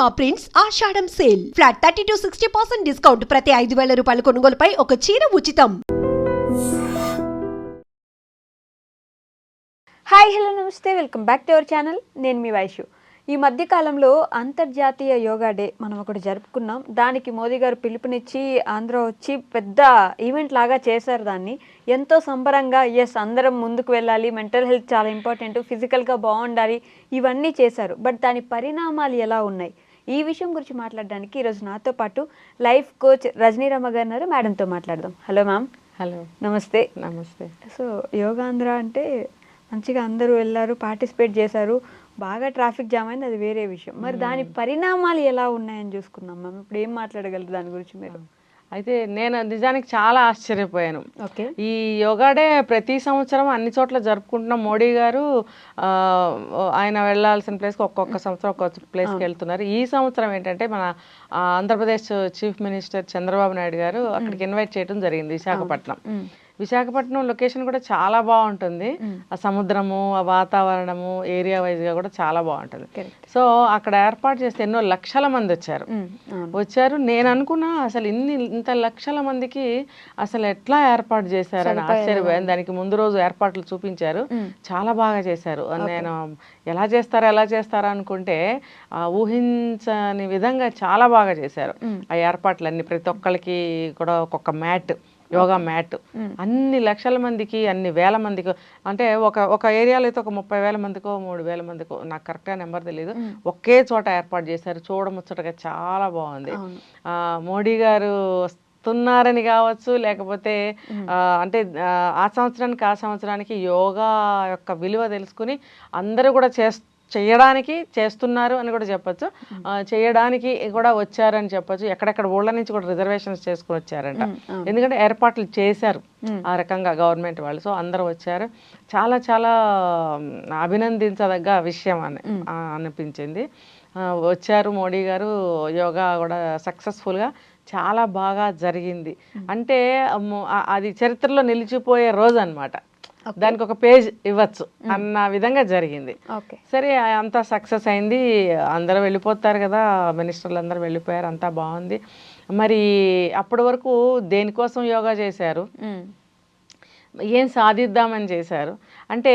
Purnima prints Ashadham sale. Flat thirty to sixty percent discount. ప్రతి ఐదు వేల రూపాయల కొనుగోలుపై ఒక చీర ఉచితం. హాయ్ హలో నమస్తే. Welcome back to our channel. నేను మీ వైషు. ఈ మధ్య కాలంలో అంతర్జాతీయ యోగా డే మనం ఒకటి జరుపుకున్నాం. దానికి మోదీ గారు పిలుపునిచ్చి ఆంధ్ర వచ్చి పెద్ద ఈవెంట్ లాగా చేశారు దాన్ని. ఎంతో సంబరంగా ఎస్ అందరం ముందుకు వెళ్ళాలి. మెంటల్ హెల్త్ చాలా ఇంపార్టెంట్. ఫిజికల్గా బాగుండాలి. ఇవన్నీ చేశారు. బట్ దాని పరిణామాలు ఎలా ఉన్నాయి? ఈ విషయం గురించి మాట్లాడడానికి ఈరోజు నాతో పాటు లైఫ్ కోచ్ రజనీరమ్మ గారు ఉన్నారు మేడంతో మాట్లాడదాం. Hello ma'am. హలో. నమస్తే. నమస్తే. సో యోగాంధ్ర అంటే మంచిగా అందరూ వెళ్ళారు పార్టిసిపేట్ చేశారు. బాగా ట్రాఫిక్ జామ్ అయింది అది వేరే విషయం. మరి దాని పరిణామాలు ఎలా ఉన్నాయని చూసుకుందాం మ్యామ్. ఇప్పుడు ఏం మాట్లాడగలరు దాని గురించి మీరు? అయితే నేను నిజానికి చాలా ఆశ్చర్యపోయాను. ఓకే. ఈ యోగా డే ప్రతి సంవత్సరం అన్ని చోట్ల జరుపుకుంటున్నాం మోడీ గారు ఆయన వెళ్ళాల్సిన ప్లేస్కి ఒక్కొక్క సంవత్సరం ఒక్కొక్క ప్లేస్కి వెళ్తున్నారు. ఈ సంవత్సరం ఏంటంటే మన ఆంధ్రప్రదేశ్ చీఫ్ మినిస్టర్ చంద్రబాబు నాయుడు గారు అక్కడికి ఇన్వైట్ చేయడం జరిగింది విశాఖపట్నం. విశాఖపట్నం లొకేషన్ కూడా చాలా బాగుంటుంది. ఆ సముద్రము ఆ వాతావరణము ఏరియా వైజ్గా కూడా చాలా బాగుంటుంది. సో అక్కడ ఏర్పాటు చేస్తే ఎన్నో లక్షల మంది వచ్చారు. వచ్చారు. నేను అనుకున్నా అసలు ఇన్ని ఇంత లక్షల మందికి అసలు ఎట్లా ఏర్పాటు చేశారని ఆశ్చర్యపోయాను. దానికి ముందు రోజు ఏర్పాట్లు చూపించారు. చాలా బాగా చేశారు. నేను ఎలా చేస్తారా ఎలా చేస్తారా అనుకుంటే ఆ ఊహించని విధంగా చాలా బాగా చేశారు. ఆ ఏర్పాట్లన్నీ ప్రతి ఒక్కరికి కూడా ఒక్కొక్క మ్యాట్ యోగా మ్యాట్. అన్ని లక్షల మందికి అన్ని వేల మందికి అంటే ఒక ఒక ఏరియాలో అయితే ఒక ముప్పై వేల మందికో మూడు వేల మందికో నాకు కరెక్ట్గా నెంబర్ తెలియదు ఒకే చోట ఏర్పాటు చేశారు. చూడముచ్చటగా చాలా బాగుంది. మోడీ గారు వస్తున్నారని కావచ్చు లేకపోతే అంటే ఆ, సంవత్సరానికి ఆ సంవత్సరానికి యోగా యొక్క విలువ తెలుసుకుని అందరూ కూడా చేస్ చేయడానికి చేస్తున్నారు అని కూడా చెప్పొచ్చు. చేయడానికి కూడా వచ్చారని చెప్పొచ్చు. ఎక్కడెక్కడ ఊళ్ళ నుంచి కూడా రిజర్వేషన్స్ చేసుకుని వచ్చారంట. ఎందుకంటే ఏర్పాట్లు చేశారు ఆ రకంగా గవర్నమెంట్ వాళ్ళు. సో అందరూ వచ్చారు. చాలా చాలా అభినందించదగ్గ విషయం అని అనిపించింది. వచ్చారు మోడీ గారు. యోగా కూడా సక్సెస్ఫుల్గా చాలా బాగా జరిగింది. అంటే అది చరిత్రలో నిలిచిపోయే రోజు అన్నమాట. దానికి ఒక పేజ్ ఇవ్వచ్చు. అన్న విధంగా జరిగింది. ఓకే. సరే అంతా సక్సెస్ అయింది. అందరూ వెళ్ళిపోతారు కదా మినిస్టర్లు అందరూ వెళ్ళిపోయారు అంతా బాగుంది. మరి అప్పటి వరకు దేనికోసం యోగా చేశారు? ఏం సాధిద్దామని చేశారు? అంటే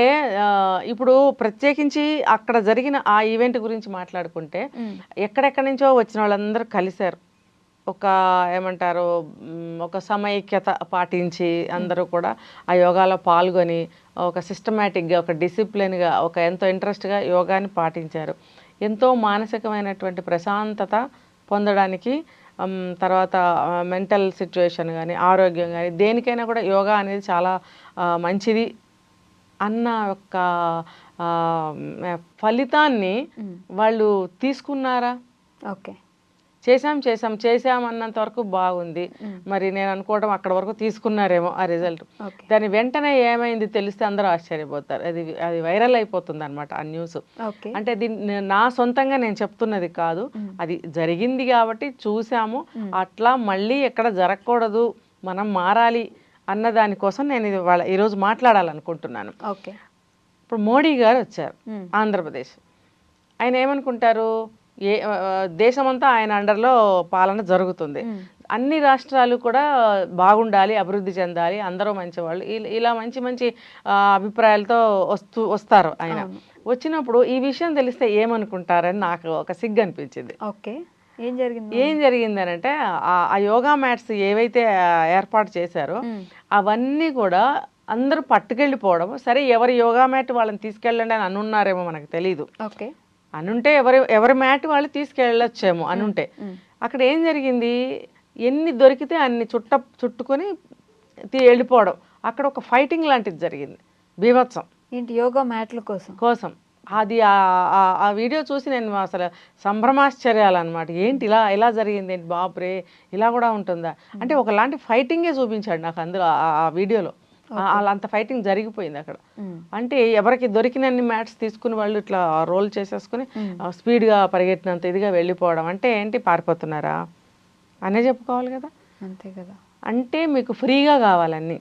ఇప్పుడు ప్రత్యేకించి అక్కడ జరిగిన ఆ ఈవెంట్ గురించి మాట్లాడుకుంటే ఎక్కడెక్కడి నుంచో వచ్చిన వాళ్ళందరూ కలిశారు. ఒక ఏమంటారు ఒక సమైక్యత పాటించి అందరూ కూడా ఆ యోగాలో పాల్గొని ఒక సిస్టమేటిక్గా ఒక డిసిప్లిన్గా ఒక ఎంతో ఇంట్రెస్ట్గా యోగాని పాటించారు. ఎంతో మానసికమైనటువంటి ప్రశాంతత పొందడానికి తర్వాత మెంటల్ సిచ్యువేషన్ కానీ ఆరోగ్యం కానీ దేనికైనా కూడా యోగా అనేది చాలా మంచిది అన్న యొక్క మ్, ఫలితాన్ని వాళ్ళు తీసుకున్నారా? ఓకే. చేశాం చేశాం చేశాం అన్నంత వరకు బాగుంది. మరి నేను అనుకోవడం అక్కడ వరకు తీసుకున్నారేమో ఆ రిజల్ట్ దాని వెంటనే ఏమైంది తెలిస్తే అందరూ ఆశ్చర్యపోతారు. అది అది వైరల్ అయిపోతుంది అనమాట ఆ న్యూస్ ఓకే. అంటే దీన్ని నా సొంతంగా నేను చెప్తున్నది కాదు. అది జరిగింది కాబట్టి చూసాము. అట్లా మళ్ళీ ఎక్కడ జరగకూడదు మనం మారాలి అన్న దానికోసం నేను ఇది వాళ్ళ ఈరోజు మాట్లాడాలనుకుంటున్నాను. ఓకే. ఇప్పుడు మోడీ గారు వచ్చారు ఆంధ్రప్రదేశ్. ఆయన ఏమనుకుంటారు? ఏ దేశమంతా ఆయన అండర్లో పాలన జరుగుతుంది. అన్ని రాష్ట్రాలు కూడా బాగుండాలి అభివృద్ధి చెందాలి అందరూ మంచివాళ్ళు. ఇల- ఇలా మంచి మంచి అభిప్రాయాలతో వస్తూ వస్తారు ఆయన. వచ్చినప్పుడు ఈ విషయం తెలిస్తే ఏమనుకుంటారని నాకు ఒక సిగ్గు అనిపించింది. ఓకే. ఏం జరిగింది ఏం జరిగిందనంటే ఆ- ఆ యోగా మ్యాట్స్ ఏవైతే ఏర్పాటు చేశారో అవన్నీ కూడా అందరూ పట్టుకెళ్ళిపోవడం సరే ఎవరి యోగా మ్యాట్ వాళ్ళని తీసుకెళ్ళండి అని అనున్నారేమో మనకు తెలియదు ఓకే. అనుంటే ఎవరి ఎవరి మ్యాట్ వాళ్ళు తీసుకెళ్ళొచ్చేమో అనుంటే. అక్కడ ఏం జరిగింది? ఎన్ని దొరికితే అన్ని చుట్ట చుట్టుకొని వెళ్ళిపోవడం. అక్కడ ఒక ఫైటింగ్ లాంటిది జరిగింది. బీభత్సం. ఏంటి? యోగా మ్యాట్ల కోసం. కోసం. అది ఆ- వీడియో చూసి నేను అసలు సంభ్రమాశ్చర్యాలు అనమాట ఏంటి ఇలా ఇలా జరిగింది? ఏంటి బాపురే ఇలా కూడా ఉంటుందా? అంటే ఒకలాంటి ఫైటింగే చూపించాడు నాకు అందులో ఆ- వీడియోలో. అలా అంత ఫైటింగ్ జరిగిపోయింది అక్కడ. అంటే ఎవరికి దొరికినన్ని మ్యాట్స్ తీసుకుని వాళ్ళు ఇట్లా రోల్ చేసేసుకుని స్పీడ్గా పరిగెట్టినంత ఇదిగా వెళ్ళిపోవడం అంటే ఏంటి? పారిపోతున్నారా? అనే చెప్పుకోవాలి కదా. అంతే కదా. అంటే మీకు ఫ్రీగా కావాలన్నీ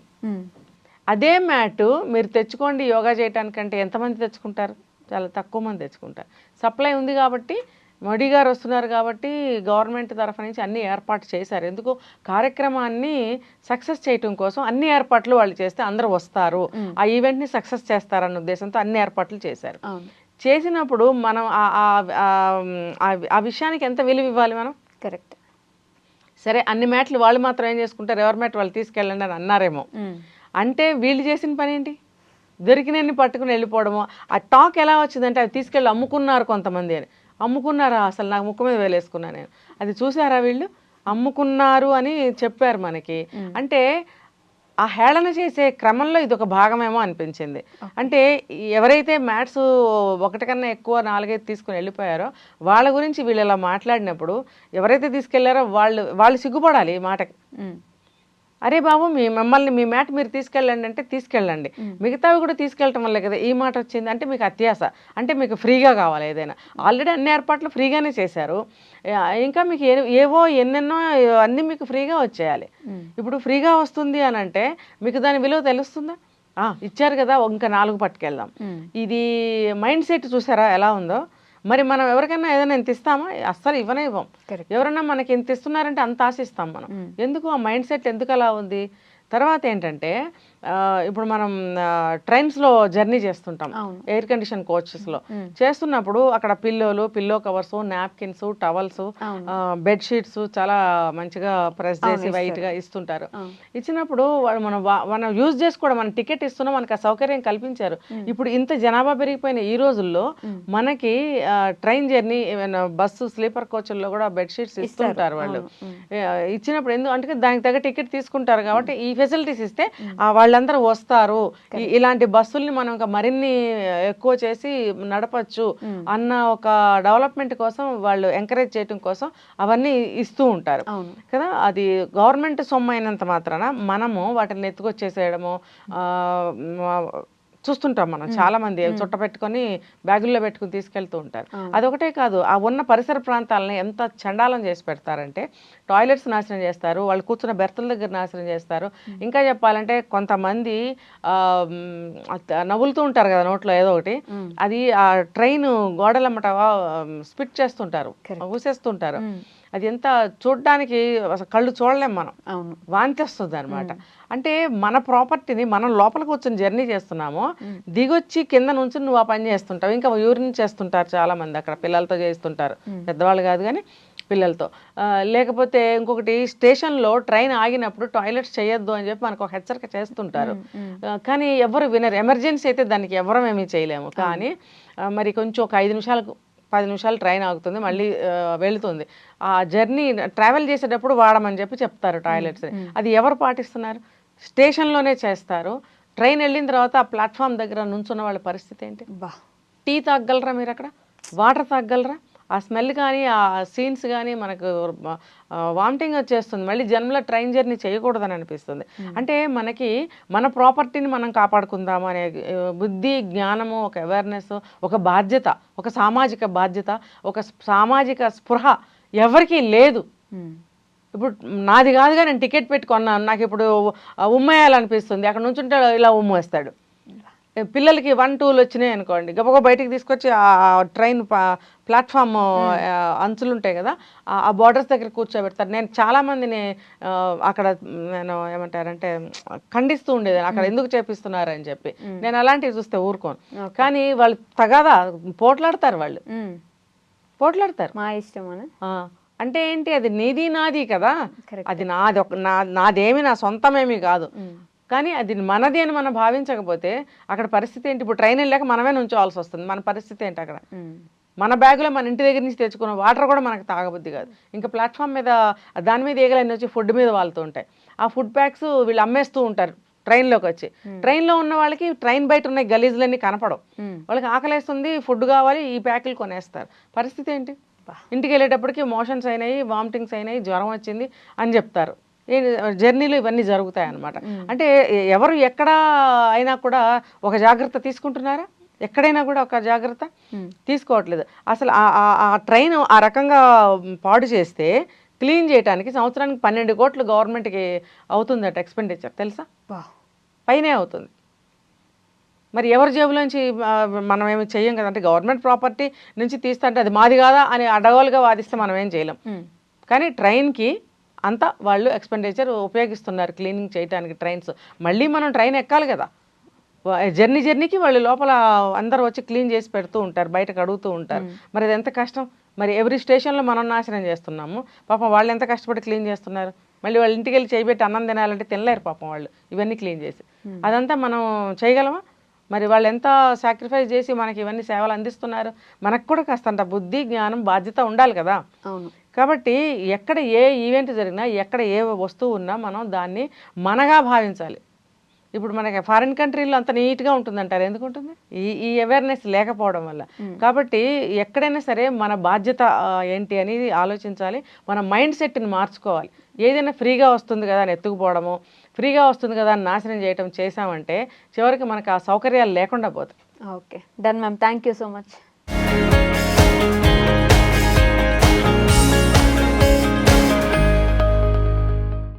అదే మ్యాట్ మీరు తెచ్చుకోండి యోగా చేయడానికంటే ఎంతమంది తెచ్చుకుంటారు? చాలా తక్కువ మంది తెచ్చుకుంటారు. సప్లై ఉంది కాబట్టి మోడీ గారు వస్తున్నారు కాబట్టి గవర్నమెంట్ తరఫు నుంచి అన్ని ఏర్పాటు చేశారు. ఎందుకు? కార్యక్రమాన్ని సక్సెస్ చేయటం కోసం అన్ని ఏర్పాట్లు వాళ్ళు చేస్తే అందరూ వస్తారు. ఆ ఈవెంట్ని సక్సెస్ చేస్తారన్న ఉద్దేశంతో అన్ని ఏర్పాట్లు చేశారు. చేసినప్పుడు మనం ఆ- విషయానికి ఎంత విలువ ఇవ్వాలి మనం? కరెక్ట్. సరే అన్ని మ్యాట్లు వాళ్ళు మాత్రం ఏం చేసుకుంటారు? ఎవరి మ్యాట్ వాళ్ళు తీసుకెళ్ళండి అని అన్నారేమో. అంటే వీళ్ళు చేసిన పని ఏంటి? దొరికినన్ని పట్టుకుని వెళ్ళిపోవడము. ఆ టాక్ ఎలా వచ్చిందంటే అది తీసుకెళ్ళి అమ్ముకున్నారు కొంతమంది అని. అమ్ముకున్నారా? అసలు నాకు ముక్కు మీద వేలేసుకున్నా నేను. అది చూసారా వీళ్ళు? అమ్ముకున్నారు అని చెప్పారు మనకి. అంటే ఆ హేళన చేసే క్రమంలో ఇది ఒక భాగమేమో అనిపించింది. అంటే ఎవరైతే మ్యాథ్స్ ఒకటి కన్నా ఎక్కువ నాలుగైదు తీసుకుని వెళ్ళిపోయారో వాళ్ళ గురించి వీళ్ళు ఇలా మాట్లాడినప్పుడు ఎవరైతే తీసుకెళ్ళారో వాళ్ళు వాళ్ళు సిగ్గుపడాలి ఈ మాటకి. అరే బాబు మీ మమ్మల్ని మీ మ్యాట్ మీరు తీసుకెళ్ళండి అంటే తీసుకెళ్ళండి. మిగతావి కూడా తీసుకెళ్ళటం వల్లే కదా ఈ మాట వచ్చింది. అంటే మీకు అత్యాస. అంటే మీకు ఫ్రీగా కావాలి ఏదైనా. ఆల్రెడీ అన్ని ఏర్పాట్లు ఫ్రీగానే చేశారు. ఇంకా మీకు ఏ- ఏవో ఎన్నెన్నో అన్నీ మీకు ఫ్రీగా వచ్చేయాలి. ఇప్పుడు ఫ్రీగా వస్తుంది అని అంటే మీకు దాని విలువ తెలుస్తుందా? ఇచ్చారు కదా ఇంకా నాలుగు పట్టుకెళ్దాం. ఇది మైండ్ సెట్ చూసారా ఎలా ఉందో? మరి మనం ఎవరికైనా ఏదైనా ఇంత ఇస్తామా? అస్సలు ఇవ్వనే ఇవ్వం. ఎవరన్నా మనకి ఇంత ఇస్తున్నారంటే అంత ఆశిస్తాం మనం. ఎందుకు? ఆ మైండ్ సెట్ ఎందుకు అలా ఉంది? తర్వాత ఏంటంటే ఇప్పుడు మనం ట్రైన్స్లో జర్నీ చేస్తుంటాం. ఎయిర్ కండిషన్ కోచెస్లో చేస్తున్నప్పుడు అక్కడ పిల్లోలు pillow covers napkins towels bed sheets చాలా మంచిగా ప్రెస్ చేసి వైట్గా ఇస్తుంటారు. ఇచ్చినప్పుడు మనం మనం యూజ్ చేసుకోవడం మన టికెట్ ఇస్తున్నాం మనకి ఆ సౌకర్యం కల్పించారు. ఇప్పుడు ఇంత జనాభా పెరిగిపోయిన ఈ రోజుల్లో మనకి ట్రైన్ జర్నీ బస్సు స్లీపర్ కోచ్ల్లో కూడా బెడ్ షీట్స్ ఇస్తుంటారు వాళ్ళు. ఇచ్చినప్పుడు ఎందుకు అంటే దానికి తగ్గ టికెట్ తీసుకుంటారు కాబట్టి ఈ ఫెసిలిటీస్ ఇస్తే ఆ వాళ్ళందరూ వస్తారు. ఇలాంటి బస్సుల్ని మనం మరిన్ని ఎక్కువ చేసి నడపచ్చు అన్న ఒక డెవలప్మెంట్ కోసం వాళ్ళు ఎంకరేజ్ చేయడం కోసం అవన్నీ ఇస్తూ ఉంటారు. కదా? అది గవర్నమెంట్ సొమ్ము అయినంత మాత్రాన మనము వాటిని ఎత్తుకొచ్చేసేయడము చూస్తుంటాం మనం. చాలా మంది చుట్ట పెట్టుకొని బ్యాగుల్లో పెట్టుకుని తీసుకెళ్తూ ఉంటారు. అదొకటే కాదు ఆ ఉన్న పరిసర ప్రాంతాలని ఎంత చండాలం చేసి పెడతారంటే టాయిలెట్స్ నాశనం చేస్తారు వాళ్ళు కూర్చున్న బెర్తల దగ్గర నాశనం చేస్తారు. ఇంకా చెప్పాలంటే కొంతమంది నవ్వులుతూ ఉంటారు కదా నోట్లో ఏదో ఒకటి. అది ఆ ట్రైన్ గోడలమ్మట స్పిట్ చేస్తుంటారు ఊసేస్తుంటారు. అది ఎంత చూడడానికి అసలు కళ్ళు చూడలేం మనం. అవును. వాంతి వస్తుంది అనమాట అంటే మన ప్రాపర్టీని మనం లోపల కూర్చొని జర్నీ చేస్తున్నాము. దిగొచ్చి కింద నుంచి నువ్వు ఆ పని చేస్తుంటావు. ఇంకా యూరిన్ చేస్తుంటారు చాలా మంది అక్కడ. పిల్లలతో చేస్తుంటారు. పెద్దవాళ్ళు కాదు కానీ పిల్లలతో. లేకపోతే ఇంకొకటి స్టేషన్లో ట్రైన్ ఆగినప్పుడు టాయిలెట్స్ చేయొద్దు అని చెప్పి మనకు ఒక హెచ్చరిక చేస్తుంటారు. కానీ ఎవరు వినరు. ఎమర్జెన్సీ అయితే దానికి ఎవరం ఏమీ చేయలేము. కానీ మరి కొంచెం ఒక ఐదు నిమిషాలకు పది నిమిషాలు ట్రైన్ ఆగుతుంది మళ్ళీ వెళుతుంది. ఆ జర్నీ ట్రావెల్ చేసేటప్పుడు వాడమని చెప్పి చెప్తారు టాయిలెట్స్. అది ఎవరు పాటిస్తున్నారు? స్టేషన్లోనే చేస్తారు. ట్రైన్ వెళ్ళిన తర్వాత ఆ ప్లాట్ఫామ్ దగ్గర నుంచున్న వాళ్ళ పరిస్థితి ఏంటి? బా. టీ తాగలరా మీరు అక్కడ వాటర్ తాగలరా ఆ స్మెల్ కానీ ఆ సీన్స్ కానీ మనకు వామిటింగ్ వచ్చేస్తుంది. మళ్ళీ జన్మలో ట్రైన్ జర్నీ చేయకూడదని అనిపిస్తుంది. అంటే మనకి మన ప్రాపర్టీని మనం కాపాడుకుందాము అనే బుద్ధి జ్ఞానము ఒక అవేర్నెస్ ఒక బాధ్యత ఒక సామాజిక బాధ్యత ఒక సామాజిక స్పృహ ఎవరికీ లేదు. ఇప్పుడు నాది కాదుగా నేను టికెట్ పెట్టి కొన్నాను నాకు ఇప్పుడు ఉమ్మేయాలనిపిస్తుంది. అక్కడ నుంచి ఉంటే ఇలా ఉమ్మేస్తాడు. పిల్లలకి వన్ టూలు వచ్చినాయి అనుకోండి. గబగబా బయటికి తీసుకొచ్చి ఆ ట్రైన్ ప్లాట్ఫామ్ అంచులు ఉంటాయి కదా ఆ- బార్డర్స్ దగ్గర కూర్చోబెడతారు. నేను చాలా మందిని ఆ, అక్కడ నేను ఏమంటారంటే ఖండిస్తూ ఉండేది అక్కడ ఎందుకు చేపిస్తున్నారు అని చెప్పి నేను అలాంటివి చూస్తే ఊరుకోను. కానీ వాళ్ళు తగాదా పోట్లాడతారు వాళ్ళు. పోట్లాడతారు. మా ఇష్టం అంటే ఏంటి అది నీది నాది కదా. అది నాది ఒక నా నాదేమి నా సొంతమేమి కాదు. కానీ అది మనది అని మనం భావించకపోతే అక్కడ పరిస్థితి ఏంటి? ఇప్పుడు ట్రైన్ వెళ్ళాక మనమే నుంచోవాల్సి వస్తుంది. మన పరిస్థితి ఏంటి అక్కడ? మన బ్యాగులో మన ఇంటి దగ్గర నుంచి తెచ్చుకున్న వాటర్ కూడా మనకు తాగబుద్ధి కాదు. ఇంకా ప్లాట్ఫామ్ మీద దాని మీద ఈగలన్నీ వచ్చి ఫుడ్ మీద వాళ్తూ ఉంటాయి. ఆ ఫుడ్ ప్యాక్స్ వీళ్ళు అమ్మేస్తూ ఉంటారు ట్రైన్లోకి వచ్చి. ట్రైన్లో ఉన్న వాళ్ళకి ట్రైన్ బయట ఉన్న గలీజులన్నీ కనపడవు. వాళ్ళకి ఆకలేస్తుంది ఫుడ్ కావాలి ఈ ప్యాకులు కొనేస్తారు. పరిస్థితి ఏంటి? ఇంటికి వెళ్ళేటప్పటికి మోషన్స్ అయినాయి వామిటింగ్స్ అయినాయి జ్వరం వచ్చింది అని చెప్తారు. ఈ జర్నీలు ఇవన్నీ జరుగుతాయి అన్నమాట అంటే ఎవరు ఎక్కడ అయినా కూడా ఒక జాగ్రత్త తీసుకుంటున్నారా? ఎక్కడైనా కూడా ఒక జాగ్రత్త తీసుకోవట్లేదు. అసలు ఆ- ట్రైన్ ఆ రకంగా పాడు చేస్తే క్లీన్ చేయడానికి సంవత్సరానికి పన్నెండు కోట్లు గవర్నమెంట్కి అవుతుందట ఎక్స్పెండిచర్ తెలుసా? పైనే అవుతుంది. మరి ఎవరి జేబులోంచి మనం ఏమి చెయ్యం కదా? అంటే గవర్నమెంట్ ప్రాపర్టీ నుంచి తీస్తా అంటే అది మాది కాదా అని అడగోలుగా వాదిస్తే మనం ఏం చేయలేం. కానీ ట్రైన్కి అంతా వాళ్ళు ఎక్స్పెండిచర్ ఉపయోగిస్తున్నారు క్లీనింగ్ చేయడానికి ట్రైన్స్ మళ్ళీ మనం ట్రైన్ ఎక్కాలి కదా. జర్నీ జర్నీకి వాళ్ళు లోపల అందరూ వచ్చి క్లీన్ చేసి పెడుతూ ఉంటారు బయట కడుగుతూ ఉంటారు. మరి అది ఎంత కష్టం? మరి ఎవ్రీ స్టేషన్లో మనం నాశనం చేస్తున్నాము. పాపం వాళ్ళు ఎంత కష్టపడి క్లీన్ చేస్తున్నారు? మళ్ళీ వాళ్ళ ఇంటికి వెళ్ళి చేయబెట్టి అన్నం తినాలంటే తినలేరు పాపం వాళ్ళు. ఇవన్నీ క్లీన్ చేసి. అదంతా మనం చేయగలమా? మరి వాళ్ళు ఎంత సాక్రిఫైస్ చేసి మనకి ఇవన్నీ సేవలు అందిస్తున్నారు? మనకు కూడా కాస్తంత బుద్ధి జ్ఞానం బాధ్యత ఉండాలి కదా. కాబట్టి ఎక్కడ ఏ ఈవెంట్ జరిగినా ఎక్కడ ఏ వస్తువు ఉన్నా మనం దాన్ని మనగా భావించాలి. ఇప్పుడు మనకి ఫారిన్ కంట్రీలో అంత నీట్గా ఉంటుంది అంటారు ఎందుకు ఉంటుంది? ఈ ఈ అవేర్నెస్ లేకపోవడం వల్ల. కాబట్టి ఎక్కడైనా సరే మన బాధ్యత ఏంటి అనేది ఆలోచించాలి. మన మైండ్ సెట్ని మార్చుకోవాలి. ఏదైనా ఫ్రీగా వస్తుంది కదా అని ఎత్తుకుపోవడము ఫ్రీగా వస్తుంది కదా అని నాశనం చేయటం చేసామంటే చివరికి మనకు ఆ సౌకర్యాలు లేకుండా పోతాయి. Okay. Done ma'am. Thank you so much.